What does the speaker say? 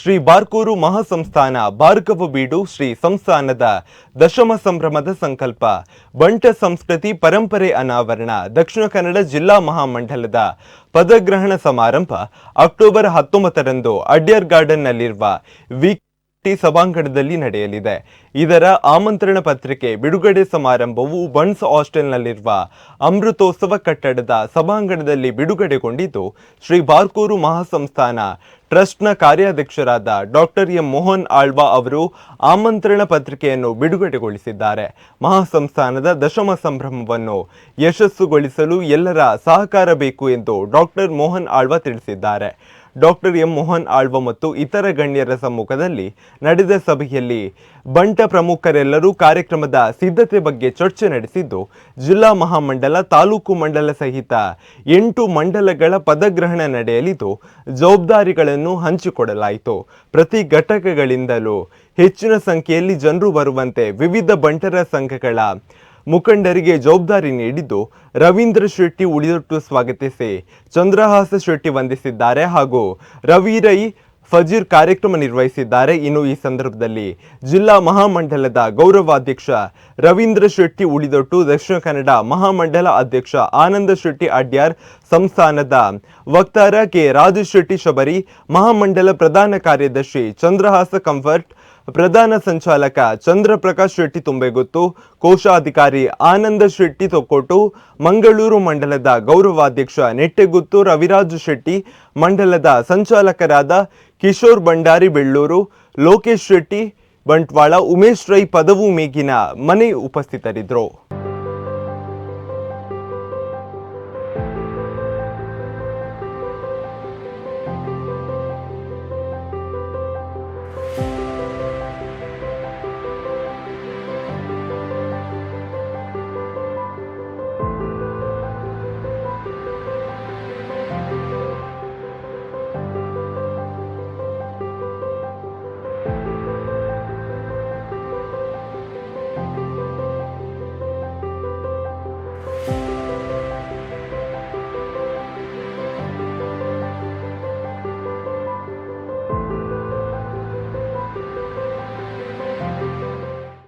ಶ್ರೀ ಬಾರ್ಕೂರು ಮಹಾಸಂಸ್ಥಾನ ಬಾರ್ಕವ ಬೀಡು ಶ್ರೀ ಸಂಸ್ಥಾನದ ದಶಮ ಸಂಭ್ರಮದ ಸಂಕಲ್ಪ. ಬಂಟ ಸಂಸ್ಕೃತಿ ಪರಂಪರೆ ಅನಾವರಣ ದಕ್ಷಿಣ ಕನ್ನಡ ಜಿಲ್ಲಾ ಮಹಾಮಂಡಲದ ಪದಗ್ರಹಣ ಸಮಾರಂಭ ಅಕ್ಟೋಬರ್ ಹತ್ತೊಂಬತ್ತರಂದು ಅಡ್ಯರ್ ಗಾರ್ಡನ್ನಲ್ಲಿರುವ ವಿ ಟಿ ಸಭಾಂಗಣದಲ್ಲಿ ನಡೆಯಲಿದೆ. ಇದರ ಆಮಂತ್ರಣ ಪತ್ರಿಕೆ ಬಿಡುಗಡೆ ಸಮಾರಂಭವು ಬನ್ಸ್ ಹಾಸ್ಟೆಲ್ನಲ್ಲಿರುವ ಅಮೃತೋತ್ಸವ ಕಟ್ಟಡದ ಸಭಾಂಗಣದಲ್ಲಿ ಬಿಡುಗಡೆಗೊಂಡಿದ್ದು, ಶ್ರೀ ಬಾರ್ಕೂರು ಮಹಾಸಂಸ್ಥಾನ ಟ್ರಸ್ಟ್ನ ಕಾರ್ಯಾಧ್ಯಕ್ಷರಾದ ಡಾಕ್ಟರ್ ಎಂ ಮೋಹನ್ ಆಳ್ವಾ ಅವರು ಆಮಂತ್ರಣ ಪತ್ರಿಕೆಯನ್ನು ಬಿಡುಗಡೆಗೊಳಿಸಿದ್ದಾರೆ. ಮಹಾಸಂಸ್ಥಾನದ ದಶಮ ಸಂಭ್ರಮವನ್ನು ಯಶಸ್ಸುಗೊಳಿಸಲು ಎಲ್ಲರ ಸಹಕಾರ ಬೇಕು ಎಂದು ಡಾಕ್ಟರ್ ಮೋಹನ್ ಆಳ್ವಾ ತಿಳಿಸಿದ್ದಾರೆ. ಡಾಕ್ಟರ್ ಎಂ ಮೋಹನ್ ಆಳ್ವ ಮತ್ತು ಇತರ ಗಣ್ಯರ ಸಮ್ಮುಖದಲ್ಲಿ ನಡೆದ ಸಭೆಯಲ್ಲಿ ಬಂಟ ಪ್ರಮುಖರೆಲ್ಲರೂ ಕಾರ್ಯಕ್ರಮದ ಸಿದ್ಧತೆ ಬಗ್ಗೆ ಚರ್ಚೆ ನಡೆಸಿದ್ದು, ಜಿಲ್ಲಾ ಮಹಾಮಂಡಲ, ತಾಲೂಕು ಮಂಡಲ ಸಹಿತ ಎಂಟು ಮಂಡಲಗಳ ಪದಗ್ರಹಣ ನಡೆಯಲಿದ್ದು, ಜವಾಬ್ದಾರಿಗಳನ್ನು ಹಂಚಿಕೊಡಲಾಯಿತು. ಪ್ರತಿ ಘಟಕಗಳಿಂದಲೂ ಹೆಚ್ಚಿನ ಸಂಖ್ಯೆಯಲ್ಲಿ ಜನರು ಬರುವಂತೆ ವಿವಿಧ ಬಂಟರ ಸಂಘಗಳ ಮುಖಂಡರಿಗೆ ಜವಾಬ್ದಾರಿ ನೀಡಿದ್ದು ರವೀಂದ್ರ ಶೆಟ್ಟಿ ಉಳಿದೊಟ್ಟು ಸ್ವಾಗತಿಸಿ ಚಂದ್ರಹಾಸ ಶೆಟ್ಟಿ ವಂದಿಸಿದ್ದಾರೆ ಹಾಗೂ ರವಿ ರೈ ಫಜೀರ್ ಕಾರ್ಯಕ್ರಮ ನಿರ್ವಹಿಸಿದ್ದಾರೆ. ಇನ್ನು ಈ ಸಂದರ್ಭದಲ್ಲಿ ಜಿಲ್ಲಾ ಮಹಾಮಂಡಲದ ಗೌರವಾಧ್ಯಕ್ಷ ರವೀಂದ್ರ ಶೆಟ್ಟಿ ಉಳಿದೊಟ್ಟು ದಕ್ಷಿಣ ಕನ್ನಡ ಮಹಾಮಂಡಲ ಅಧ್ಯಕ್ಷ ಆನಂದ ಶೆಟ್ಟಿ ಅಡ್ಯಾರ್, ಸಂಸ್ಥಾನದ ವಕ್ತಾರ ಕೆ ರಾಜು ಶೆಟ್ಟಿ ಶಬರಿ, ಮಹಾಮಂಡಲ ಪ್ರಧಾನ ಕಾರ್ಯದರ್ಶಿ ಚಂದ್ರಹಾಸ ಕಂಫರ್ಟ್ ಪ್ರಧಾನ ಸಂಚಾಲಕ ಚಂದ್ರಪ್ರಕಾಶ್ ಶೆಟ್ಟಿ ತುಂಬೆಗುತ್ತು ಕೋಶಾಧಿಕಾರಿ ಆನಂದ ಶೆಟ್ಟಿ ತೊಕ್ಕೋಟು ಮಂಗಳೂರು ಮಂಡಲದ ಗೌರವಾಧ್ಯಕ್ಷ ನೆಟ್ಟೆಗುತ್ತು ರವಿರಾಜು ಶೆಟ್ಟಿ. ಮಂಡಲದ ಸಂಚಾಲಕರಾದ ಕಿಶೋರ್ ಭಂಡಾರಿ ಬೆಳ್ಳೂರು. ಲೋಕೇಶ್ ಶೆಟ್ಟಿ ಬಂಟ್ವಾಳ ಉಮೇಶ್ ರೈ ಪದವು ಮೇಗಿನ ಮನೆ ಉಪಸ್ಥಿತರಿದ್ದರು